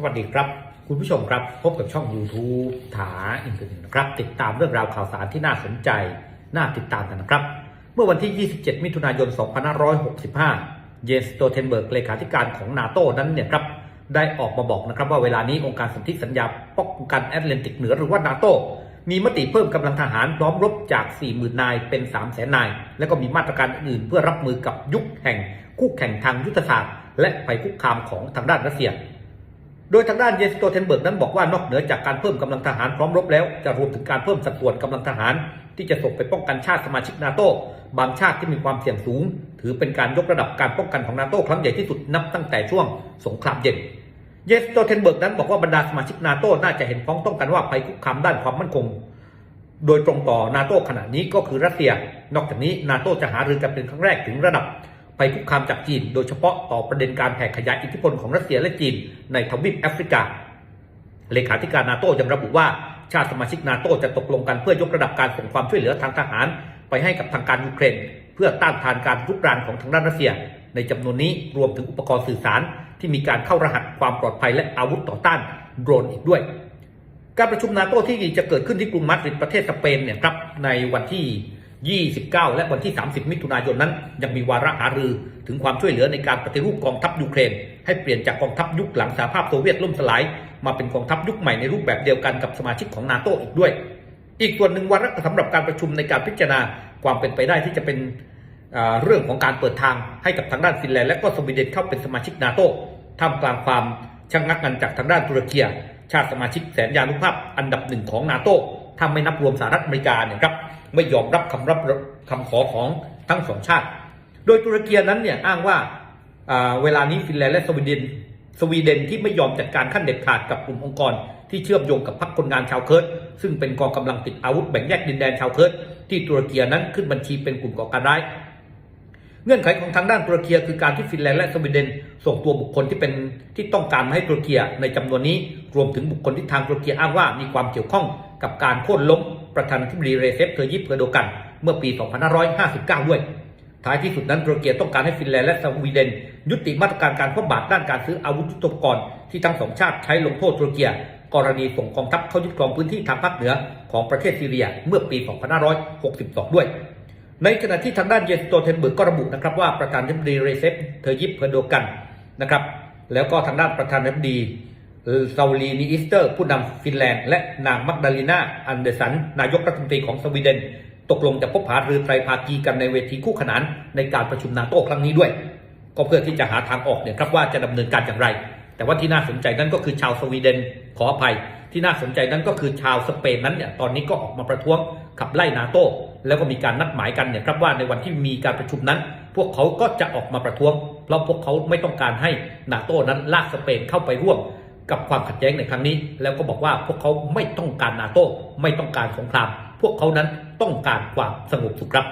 สวัสดีครับ คุณผู้ชมครับ พบกับช่อง YouTube ถาอินเทอร์เน็ตนะครับ ติดตามเรื่องราวข่าวสารที่น่าสนใจ น่าติดตามกันนะครับ เมื่อวันที่ 27 มิถุนายน 2565 เยนสโตเทนเบิร์กเลขาธิการของนาโต้นั้นเนี่ยครับได้ออกมาบอกนะครับว่าเวลานี้องค์การสนธิสัญญาป้องกันแอตแลนติกเหนือหรือว่านาโตมีมติเพิ่มกำลังทหารพร้อมรบจาก 40,000 นายเป็น 300,000 นาย และก็มีมาตรการอื่นเพื่อรับมือกับยุคแห่งคู่แข่งทางยุทธศาสตร์ และภัยคุกคามของทางด้านรัสเซีย โดยทางด้านเยนสโตเทนเบิร์กนั้นบอกว่านอกเหนือจากการเพิ่มกำลังทหารพร้อมรบแล้ว จะรวมถึงการเพิ่มสัดส่วนกำลังทหาร ที่จะส่งไปป้องกันชาติสมาชิกนาโตบางชาติที่มีความเสี่ยงสูง ถือเป็นการยกระดับการป้องกันของนาโตครั้งใหญ่ที่สุดนับตั้งแต่ช่วงสงครามเย็นเยนสโตเทนเบิร์กนั้นบอกว่าบรรดาสมาชิกนาโตน่าจะเห็นพ้องต้องกันว่าภัยคุกคามด้านความมั่นคง โดยตรงต่อนาโตขณะนี้ก็คือรัสเซีย นอกจากนี้นาโตจะหารือกันเป็นครั้งแรกถึงระดับ ภัยคุกคามจากจีน โดยเฉพาะต่อประเด็นการแผ่ขยายอิทธิพลของรัสเซียและจีนในทวีปแอฟริกา เลขาธิการนาโต้ยังระบุว่าชาติสมาชิกนาโต้จะตกลงกันเพื่อยกระดับการส่งความช่วยเหลือทางทหาร ไปให้กับทางการยูเครน เพื่อต้านทานการรุกรานของทางด้านรัสเซีย ในจำนวนนี้รวมถึงอุปกรณ์สื่อสาร ที่มีการเข้ารหัสความปลอดภัยและอาวุธต่อต้านโดรนอีกด้วย การประชุมนาโต้ที่จะเกิดขึ้นที่กรุงมาดริดประเทศสเปนเนี่ยครับในวันที่ 29 และวันที่ 30 มิถุนายนนั้น ยังมีวาระหารือถึงความช่วยเหลือในการปฏิรูปกองทัพยูเครน ให้เปลี่ยนจากกองทัพยุคหลังสหภาพโซเวียตล่มสลาย มาเป็นกองทัพยุคใหม่ในรูปแบบเดียวกันกับสมาชิกของนาโตอีกด้วย อีกส่วนหนึ่งวาระสำหรับการประชุมในการพิจารณาความเป็นไปได้ที่จะเป็นเรื่องของการเปิดทางให้กับทางด้านฟินแลนด์และก็สวีเดนเข้าเป็นสมาชิกนาโตท่ามกลางความชะงักงันจากทางด้านตุรกีชาติสมาชิกแสนยานุภาพอันดับหนึ่งของนาโต ถ้าไม่นับรวมสหรัฐอเมริกาเนี่ยครับไม่ยอมรับคำรับคำขอของทั้งสองชาติ โดยตุรกีนั้นเนี่ยอ้างว่าเวลานี้ฟินแลนด์และสวีเดนสวีเดนที่ไม่ยอมจัดการขั้นเด็ดขาดกับกลุ่มองค์กร ที่เชื่อมโยงกับพรรคคนงานชาวเคิร์ดซึ่งเป็นกองกำลังติดอาวุธแบ่งแยกดินแดนชาวเคิร์ดที่ตุรกีนั้นขึ้นบัญชีเป็นกลุ่มก่อการร้าย เงื่อนไขของทางด้านตุรกีคือการที่ฟินแลนด์และสวีเดน ส่งตัวบุคคลที่เป็นที่ต้องการมาให้ตุรกีในจำนวนนี้ รวมถึงบุคคลที่ทางตุรกีอ้างว่ามีความเกี่ยวข้องกับการโค่นล้มประธานาธิบดีเรเซปเทอร์ยิปเพอร์โดกัน เมื่อปี 2559 ด้วย ท้ายที่สุดนั้นตุรกีต้องการให้ฟินแลนด์และสวีเดน ยุติมาตรการการคว่ำบาตรด้านการซื้ออาวุธยุทโธปกรณ์ที่ทั้งสองชาติใช้ลงโทษตุรกีกรณีส่งกองทัพเข้ายึดครองพื้นที่ทางภาคเหนือของประเทศซีเรียเมื่อปี 2562 ด้วย ในขณะที่ทางด้านเยนสโตเทนเบิร์กก็ระบุนะครับว่าประธานาธิบดีเรเซปเทอร์ยิปเพอร์โดกันนะครับแล้วก็ทางด้านประธานาธิบดีซาลีนีอิสเตอร์ ผู้นำฟินแลนด์ และนางมักดาลินาอันเดอร์สัน นายกรัฐมนตรีของสวีเดน ตกลงจะพบหารือไตรภาคีกันในเวทีคู่ขนานในการประชุมนาโต้ครั้งนี้ด้วย ก็เพื่อที่จะหาทางออกเนี่ยครับว่าจะดำเนินการอย่างไร แต่ว่าที่น่าสนใจนั้นก็คือชาวสวีเดนขออภัย ที่น่าสนใจนั้นก็คือชาวสเปนนั้นเนี่ยตอนนี้ก็ออกมาประท้วงขับไล่นาโต้ แล้วก็มีการนัดหมายกันเนี่ยครับว่าในวันที่มีการประชุมนั้น พวกเขาก็จะออกมาประท้วงเพราะพวกเขาไม่ต้องการให้นาโต้นั้นลากสเปนเข้าไปร่วมกับความขัดแย้งในครั้งนี้ แล้วก็บอกว่าพวกเขาไม่ต้องการนาโต้ไม่ต้องการสงคราม พวกเขานั้นต้องการความสงบสุขครับ